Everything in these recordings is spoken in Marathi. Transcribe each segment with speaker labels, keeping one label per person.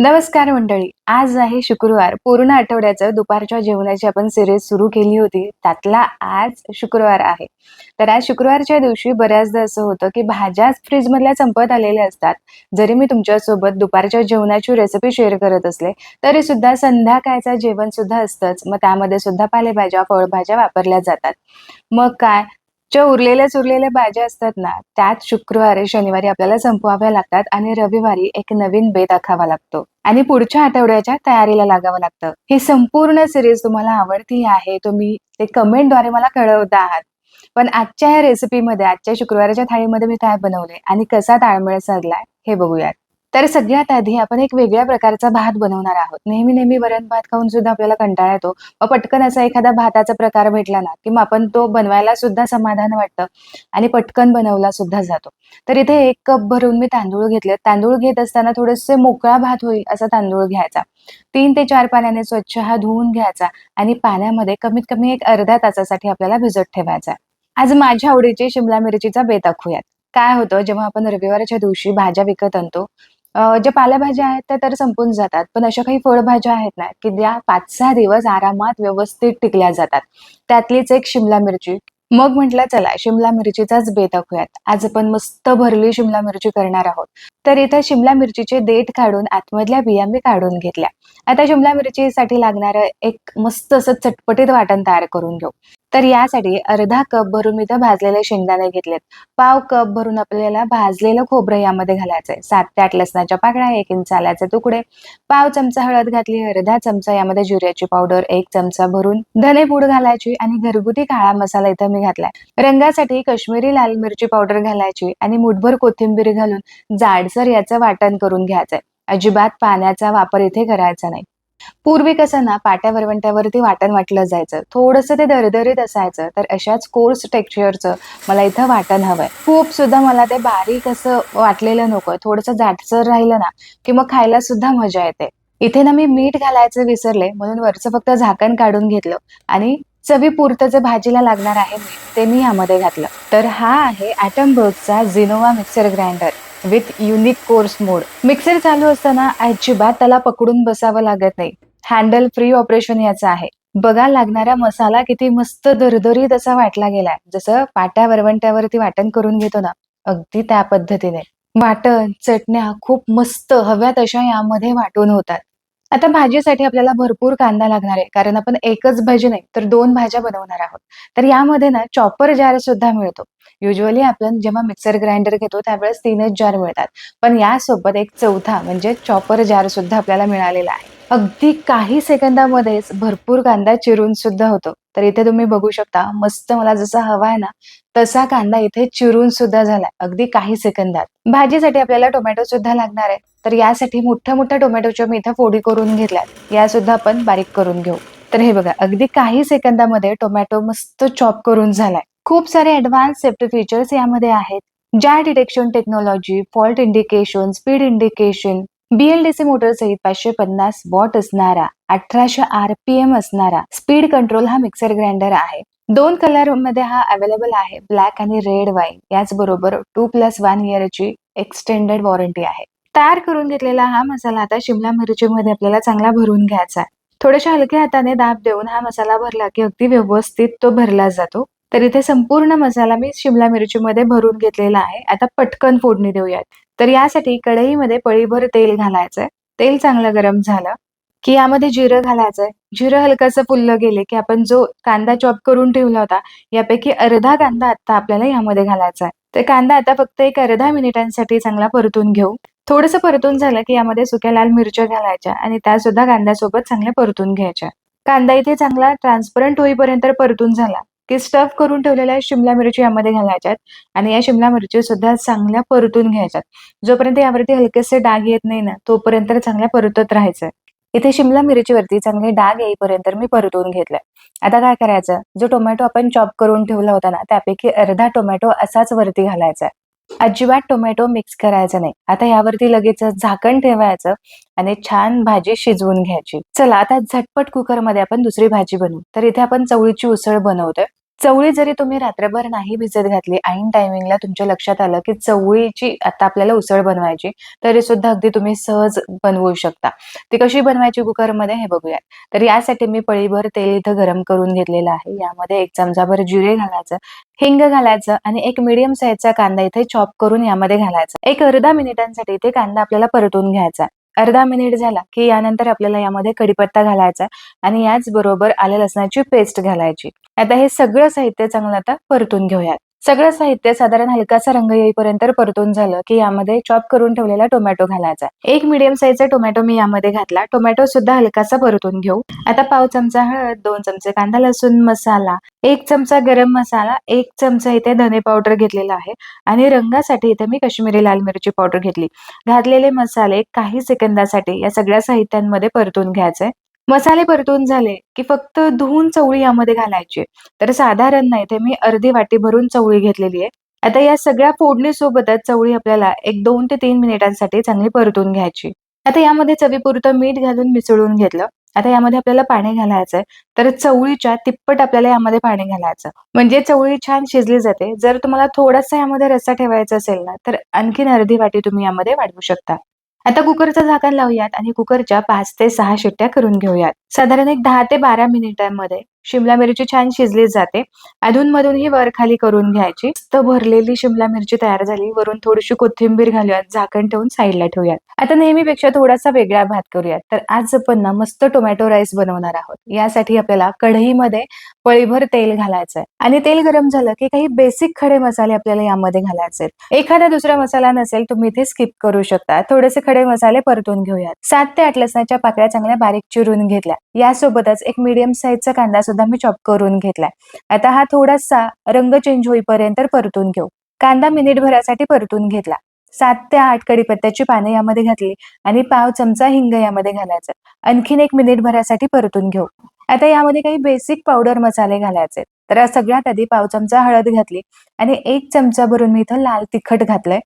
Speaker 1: नमस्कार मंडळी. आज आहे शुक्रवार. पूर्ण आठवड्याचं दुपारच्या जेवणाची आपण सिरीज सुरू केली होती. त्यातला आज शुक्रवार आहे. तर आज शुक्रवारच्या दिवशी बऱ्याचदा असं होतं की भाज्या फ्रीजमधल्या संपत आलेल्या असतात. जरी मी तुमच्यासोबत दुपारच्या जेवणाची रेसिपी शेअर करत असले तरी सुद्धा संध्याकाळचं जेवण सुद्धा असतंच. मग त्यामध्ये सुद्धा पालेभाज्या फळभाज्या वापरल्या जातात. मग काय? ज्या उरलेल्या चुरलेल्या भाज्या असतात ना त्यात शुक्रवारी शनिवारी आपल्याला संपवाव्या लागतात आणि रविवारी एक नवीन बेत आखावा लागतो. आणि पुढच्या आठवड्याच्या तयारीला लागावं लागतं. ही संपूर्ण सिरीज तुम्हाला आवडती आहे तुम्ही ते कमेंटद्वारे मला कळवता आहात. पण आजच्या या रेसिपीमध्ये आजच्या शुक्रवारीच्या थाळीमध्ये मी काय बनवले आणि कसा ताळमेळ साधलाय हे बघूयात. तर सगळ्यात आधी आपण एक वेगळ्या प्रकारचा भात बनवणार आहोत. नेहमी नेहमी वरण भात खाऊन सुद्धा आपल्याला कंटाळा येतो. व पटकन असा एखादा भाताचा प्रकार भेटला ना की मग आपण तो बनवायला सुद्धा समाधान वाटतं आणि पटकन बनवला सुद्धा जातो. तर इथे एक कप भरून मी तांदूळ घेतले. तांदूळ घेत असताना थोडेसे मोकळा भात होईल असा तांदूळ घ्यायचा. तीन ते चार पाण्याने स्वच्छ हा धुवून घ्यायचा आणि पाण्यामध्ये कमीत कमी एक अर्ध्या तासासाठी आपल्याला भिजत ठेवायचा. आज माझ्या आवडीची शिमला मिरचीचा बेत आखूयात. काय होतं जेव्हा आपण रविवारच्या दिवशी भाज्या विकत आणतो ज्या पालेभाज्या आहेत त्या तर संपून जातात पण अशा काही फळभाज्या आहेत ना की ज्या पाच सहा दिवस आरामात व्यवस्थित टिकल्या जातात. त्यातलीच एक शिमला मिरची. मग म्हटलं चला शिमला मिरचीचाच बेत आखूयात. आज आपण मस्त भरली शिमला मिरची करणार आहोत. तर इथं शिमला मिरचीचे देठ काढून आतमधल्या बिया मी काढून घेतल्या. आता शिमला मिरचीसाठी लागणारं एक मस्त असं चटपटीत वाटण तयार करून घेऊ. तर यासाठी अर्धा कप भरून मी इथं भाजलेले शेंगदाणे घेतलेत. पाव कप भरून आपल्याला भाजलेलं खोबरं यामध्ये घालायचंय. सात ते आठ लसणाच्या पाकळ्या एक इंच आल्याचे तुकडे पाव चमचा हळद घातली अर्धा चमचा यामध्ये जिऱ्याची पावडर एक चमचा भरून धने पूड घालायची आणि घरगुती काळा मसाला इथं मी घातलाय. रंगासाठी काश्मीरी लाल मिरची पावडर घालायची आणि मुठभर कोथिंबीर घालून जाडसर याचं वाटण करून घ्यायचंय. अजिबात पाण्याचा वापर इथे करायचा नाही. पूर्वी कसं ना पाट्या वरवंट्यावरती वाटण वाटलं जायचं. थोडंसं ते दरदरीत असायचं तर अशाच कोर्स टेक्स्चरचं मला इथं वाटण हवंय. खूप सुद्धा मला ते बारीक असं वाटलेलं नकोय थोडंसं जाटसर राहिलं ना की मग खायला सुद्धा मजा येते. इथे ना मी मीठ घालायचं विसरले म्हणून वरचं फक्त झाकण काढून घेतलं आणि चवीपुरतं जे भाजीला लागणार आहे मीठ ते मी यामध्ये घातलं. तर हा आहे ॲटम बर्गचा Zenova mixer grinder with unique coarse mode mixer चालू असताना अजिबात त्याला पकडून बसावं लागत नाही. हँडल फ्री ऑपरेशन याचं आहे. बघा लागणारा मसाला किती मस्त दरदरीत असा वाटला गेलाय. जसं पाट्या वरवंट्यावरती वाटण करून घेतो ना अगदी त्या पद्धतीने. वाटण चटण्या खूप मस्त हव्या तशा यामध्ये वाटून होतात. आता भाजीसाठी आपल्याला भरपूर कांदा लागणार आहे. कारण आपण एकच भाजी नाही तर दोन भाज्या बनवणार आहोत. तर यामध्ये ना चॉपर जार सुद्धा मिळतो. युजली आपण जेव्हा मिक्सर ग्राइंडर घेतो त्यावेळेस तीनच जार मिळतात. पण यासोबत एक चौथा म्हणजे चॉपर जार सुद्धा आपल्याला मिळालेला आहे. अगदी काही सेकंदामध्येच भरपूर कांदा चिरून सुद्धा होतो. तर इथे तुम्ही बघू शकता मस्त मला जसा हवा आहे ना तसा कांदा इथे चिरून सुद्धा झालाय. अगदी काही सेकंदात. भाजीसाठी आपल्याला टोमॅटो सुद्धा लागणार आहे. तर यासाठी मोठ्या मोठ्या टोमॅटोच्या मी इथं फोडी करून घेतल्यात. या सुद्धा आपण बारीक करून घेऊ. तर हे बघा अगदी काही सेकंदामध्ये टोमॅटो मस्त चॉप करून झालाय. खूप सारे ऍडव्हान्स सेफ्टी फीचर्स यामध्ये आहेत. ज्या detection technology fault indication speed indication BLDC motor सहित पाचशे पन्नास वॉट असणारा अठराशे आरपीएम असणारा स्पीड कंट्रोल हा मिक्सर ग्राइंडर आहे. दोन कलरमध्ये हा अवेलेबल आहे ब्लॅक आणि रेड वाईन याचबरोबर टू प्लस वन इयरची एक्सटेंडेड वॉरंटी आहे. तयार करून घेतलेला हा मसाला आता शिमला मिरचीमध्ये आपल्याला चांगला भरून घ्यायचा आहे. थोड्याशा हलक्या हाताने दाब देऊन हा मसाला भरला की अगदी व्यवस्थित तो भरला जातो. तर इथे संपूर्ण मसाला मी शिमला मिरचीमध्ये भरून घेतलेला आहे. आता पटकन फोडणी देऊयात. तर यासाठी कढईमध्ये पळीभर तेल घालायचंय. तेल चांगलं गरम झालं की यामध्ये जिरं घालायचंय. जिरं हलकंसं फुललं गेले की आपण जो कांदा चॉप करून ठेवला होता यापैकी अर्धा कांदा आता आपल्याला यामध्ये घालायचा आहे. तर कांदा आता फक्त एक अर्धा मिनिटांसाठी चांगला परतून घेऊ. थोडंसं परतून झालं की यामध्ये सुक्या लाल मिरच्या घालायच्या आणि त्या सुद्धा कांद्यासोबत चांगल्या परतून घ्यायच्या. कांदा इथे चांगला ट्रान्सपरंट होईपर्यंत परतून झाला की स्टफ करून ठेवलेल्या शिमला मिरची यामध्ये घालायच्यात आणि या शिमला मिरची सुद्धा चांगल्या परतून घ्यायच्यात. जोपर्यंत यावरती हलकेसे डाग येत नाही ना तोपर्यंत चांगल्या परतत राहायचं. इथे शिमला मिरचीवरती चांगले डाग येईपर्यंत मी परतून घेतलाय आता काय करायचं? जो टोमॅटो आपण चॉप करून ठेवला होता ना त्यापैकी अर्धा टोमॅटो असाच वरती घालायचा. अजिबात टोमॅटो मिक्स करायचा नाही. आता यावरती लगेच झाकण ठेवायचं आणि छान भाजी शिजवून घ्यायची. चला आता झटपट कुकरमध्ये आपण दुसरी भाजी बनवू. तर इथे आपण चवळीची उसळ बनवतोय. चवळी जरी तुम्ही रात्रभर नाही भिजत घातली ऐन टायमिंगला तुमच्या लक्षात आलं की चवळीची आता आपल्याला उसळ बनवायची तरी सुद्धा अगदी तुम्ही सहज बनवू शकता. ती कशी बनवायची कुकरमध्ये हे बघूयात. तर यासाठी मी पळीभर तेल इथं गरम करून घेतलेलं आहे. यामध्ये एक चमचाभर जिरे घालायचं हिंग घालायचं आणि एक मिडियम साईजचा कांदा इथे चॉप करून यामध्ये घालायचा. एक अर्धा मिनिटांसाठी इथे कांदा आपल्याला परतून घ्यायचा अर्धा मिनिट झाला की यानंतर आपल्याला यामध्ये कढीपत्ता घालायचा आणि याच बरोबर आल्या लसणाची पेस्ट घालायची. आता हे सगळं साहित्य चांगलं आता परतून घेऊयात. सगळं साहित्य साधारण हलकासा रंग येईपर्यंत परतून झालं की यामध्ये चॉप करून ठेवलेला टोमॅटो घालायचा. एक मिडियम साईजचा टोमॅटो मी यामध्ये घातला. टोमॅटो सुद्धा हलकासा परतून घेऊ. आता पाव चमचा हळद दोन चमचे कांदा लसूण मसाला एक चमचा गरम मसाला एक चमचा इथे धने पावडर घेतलेला आहे आणि रंगासाठी इथे मी काश्मीरी लाल मिरची पावडर घेतली. घातलेले मसाले काही सेकंदासाठी या सगळ्या साहित्यांमध्ये परतून घ्यायचे. मसाले परतून झाले की फक्त धुवून चवळी यामध्ये घालायची. तर साधारण नाही ते मी अर्धी वाटी भरून चवळी घेतलेली आहे. आता या सगळ्या फोडणी सोबतच चवळी आपल्याला एक दोन ते तीन मिनिटांसाठी चांगली परतून घ्यायची. आता यामध्ये चवीपुरतं मीठ घालून मिसळून घेतलं. आता यामध्ये आपल्याला पाणी घालायचंय. तर चवळीच्या तिप्पट आपल्याला यामध्ये पाणी घालायचं. म्हणजे चवळी छान शिजली जाते. जर तुम्हाला थोडासा यामध्ये रस्सा ठेवायचा असेल ना तर आणखीन अर्धी वाटी तुम्ही यामध्ये वाढवू शकता. आता कुकरचा झाकण लावूयात आणि कुकरच्या पाच ते सहा शिट्ट्या करून घेऊयात. साधारण एक दहा ते बारा मिनिटांमध्ये शिमला मिरची छान शिजली जाते. अधूनमधून ही वर खाली करून घ्यायची. तर भरलेली शिमला मिरची तयार झाली. वरून थोडीशी कोथिंबीर घालूयात झाकण ठेवून साईडला ठेवूयात. आता नेहमीपेक्षा थोडासा वेगळा भात करूयात. तर आज आपण ना मस्त टोमॅटो राईस बनवणार आहोत. यासाठी आपल्याला कढईमध्ये पळीभर तेल घालायचंय. आणि तेल गरम झालं की काही बेसिक खडे मसाले आपल्याला यामध्ये घालायचे एखादा दुसरा मसाला नसेल तुम्ही इथे स्किप करू शकता. थोडेसे खडे मसाले परतून घेऊयात. सात ते आठ लसणाच्या पाकळ्या चांगल्या बारीक चिरून घेतल्या. यासोबतच एक मीडियम साईजचा कांदा सुद्धा मी चॉप करून घेतलाय. आता हा थोडासा रंग चेंज होईपर्यंत परतून घेऊ. कांदा मिनिटभरासाठी परतून घेतला. सात ते आठ कडीपत्त्याची पाने यामध्ये घातली आणि पाव चमचा हिंग यामध्ये घालायचं. आणखीन एक मिनिटभरासाठी परतून घेऊ. आता यामध्ये काही बेसिक पावडर मसाले घालायचे. तर सगळ्यात आधी पाव चमचा हळद घातली आणि एक चमचा भरून मी इथं लाल तिखट घातलंय.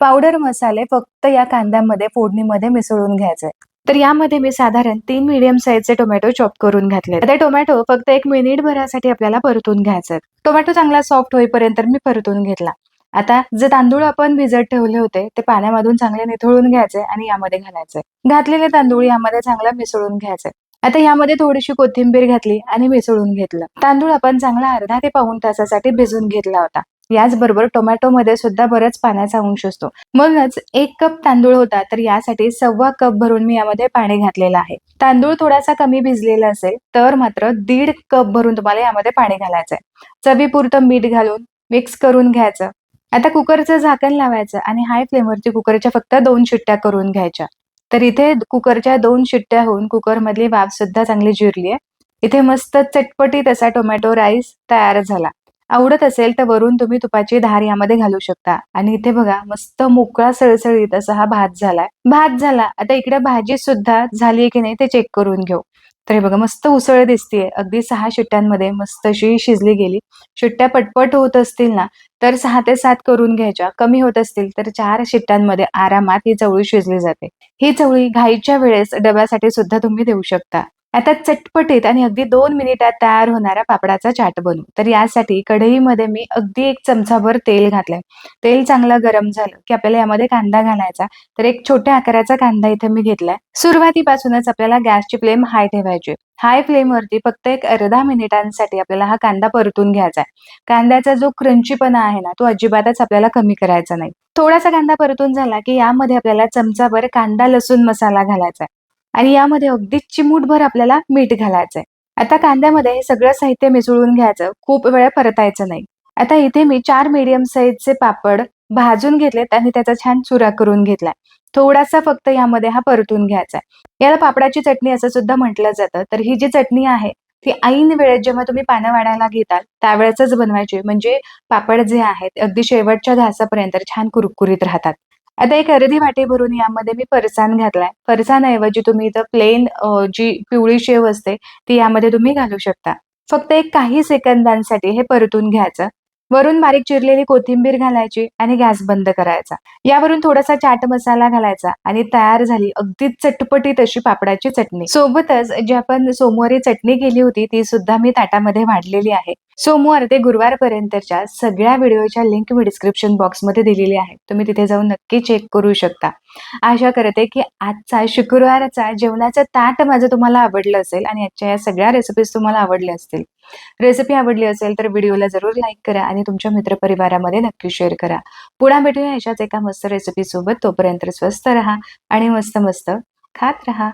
Speaker 1: पावडर मसाले फक्त या कांद्यामध्ये फोडणीमध्ये मिसळून घ्यायचे तर यामध्ये मी साधारण तीन मीडियम साईजचे टोमॅटो चॉप करून घातले. आता टोमॅटो फक्त एक मिनिट भरासाठी आपल्याला परतून घ्यायचे टोमॅटो चांगला सॉफ्ट होईपर्यंत मी परतून घेतला. आता जे तांदूळ आपण भिजत ठेवले होते ते पाण्यामधून चांगले निथळून घ्यायचे आणि यामध्ये घालायचे. घातलेले तांदूळ यामध्ये चांगलं मिसळून घ्यायचे. आता यामध्ये थोडीशी कोथिंबीर घातली आणि मिसळून घेतलं. तांदूळ आपण चांगला अर्धा ते पाऊन तासासाठी भिजून घेतला होता. याचबरोबर टोमॅटो मध्ये सुद्धा बरंच पाण्याचा अंश असतो. म्हणूनच एक कप तांदूळ होता तर यासाठी सव्वा कप भरून मी यामध्ये पाणी घातलेलं आहे. तांदूळ थोडासा कमी भिजलेला असेल तर मात्र दीड कप भरून तुम्हाला यामध्ये पाणी घालायचंय चवीपुरतं मीठ घालून मिक्स करून घ्यायचं. आता कुकरचं झाकण लावायचं आणि हाय फ्लेमवरती कुकरच्या फक्त दोन शिट्ट्या करून घ्यायच्या. तर इथे कुकरच्या दोन शिट्ट्या होऊन कुकरमधली वाफ सुद्धा चांगली जिरली आहे इथे मस्त चटपटीत असा टोमॅटो राईस तयार झाला. आवडत असेल तर वरून तुम्ही तुपाची धार यामध्ये घालू शकता. आणि इथे बघा मस्त मोकळा सळसळीत असा हा भात झालाय. भात झाला. आता इकडे भाजी सुद्धा झाली की नाही ते चेक करून घेऊ. तर हे बघा मस्त उसळ दिसतीये. अगदी सहा शिट्ट्यांमध्ये मस्त अशी शिजली गेली. शिट्ट्या पटपट होत असतील ना तर सहा ते सात करून घ्यायच्या. कमी होत असतील तर चार शिट्ट्यांमध्ये आरामात ही चवळी शिजली जाते. ही चवळी घाईच्या वेळेस डब्यासाठी सुद्धा तुम्ही देऊ शकता. आता चटपटीत आणि अगदी दोन मिनिटात तयार होणारा पापडाचा चाट बनवू. तर यासाठी कढईमध्ये मी अगदी एक चमचाभर तेल घातलंय. तेल चांगलं गरम झालं की आपल्याला यामध्ये कांदा घालायचा. तर एक छोट्या आकाराचा कांदा इथे मी घेतलाय. सुरुवातीपासूनच आपल्याला गॅसची फ्लेम हाय ठेवायची हाय फ्लेमवरती फक्त एक अर्धा मिनिटांसाठी आपल्याला हा कांदा परतून घ्यायचा आहे. कांद्याचा जो क्रंचीपणा आहे ना तो अजिबातच आपल्याला कमी करायचा नाही. थोडासा कांदा परतून झाला की यामध्ये आपल्याला चमचाभर कांदा लसूण मसाला घालायचा आहे. आणि यामध्ये अगदी चिमूटभर आपल्याला मीठ घालायचंय. आता कांद्यामध्ये हे सगळं साहित्य मिसळून घ्यायचं खूप वेळ परतायचं नाही. आता इथे मी चार मीडियम साईजचे पापड भाजून घेतलेत आणि त्याचा छान चुरा करून घेतलाय. थोडासा फक्त यामध्ये हा परतून घ्यायचा याला पापडाची चटणी असं सुद्धा म्हटलं जातं. तर ही जी चटणी आहे ती ऐन वेळेत जेव्हा तुम्ही पानं वाढायला घेताल त्यावेळेच बनवायची. म्हणजे पापड जे आहेत अगदी शेवटच्या घासापर्यंत छान कुरकुरीत राहतात. आता एक अर्धी वाटी भरून यामध्ये मी फरसाण घातलाय. फरसाणऐवजी तुम्ही इथं प्लेन जी पिवळी शेव असते ती यामध्ये तुम्ही घालू शकता. फक्त एक काही सेकंदांसाठी हे परतून घ्यायचं. वरून बारीक चिरलेली कोथिंबीर घालायची आणि गॅस बंद करायचा. यावरून थोडासा चाट मसाला घालायचा आणि तयार झाली अगदी चटपटीत अशी पापडाची चटणी. सोबतच जी आपण सोमवारी चटणी केली होती ती सुद्धा मी ताटामध्ये वाढलेली आहे. सोमवार ते गुरुवारपर्यंतच्या सगळ्या व्हिडिओच्या लिंक मी डिस्क्रिप्शन बॉक्समध्ये दिलेली आहे. तुम्ही तिथे जाऊन नक्की चेक करू शकता. आशा करते की आजचा शुक्रवारचा जेवणाचं ताट माझं तुम्हाला आवडलं असेल आणि आजच्या या सगळ्या रेसिपीज तुम्हाला आवडल्या असतील. रेसिपी आवडली असेल तर व्हिडिओला जरूर लाईक करा आणि तुमच्या मित्रपरिवारामध्ये नक्की शेअर करा. पुन्हा भेटूया अशाच एका मस्त रेसिपी सोबत. तोपर्यंत स्वस्त राहा आणि मस्त मस्त खात राहा.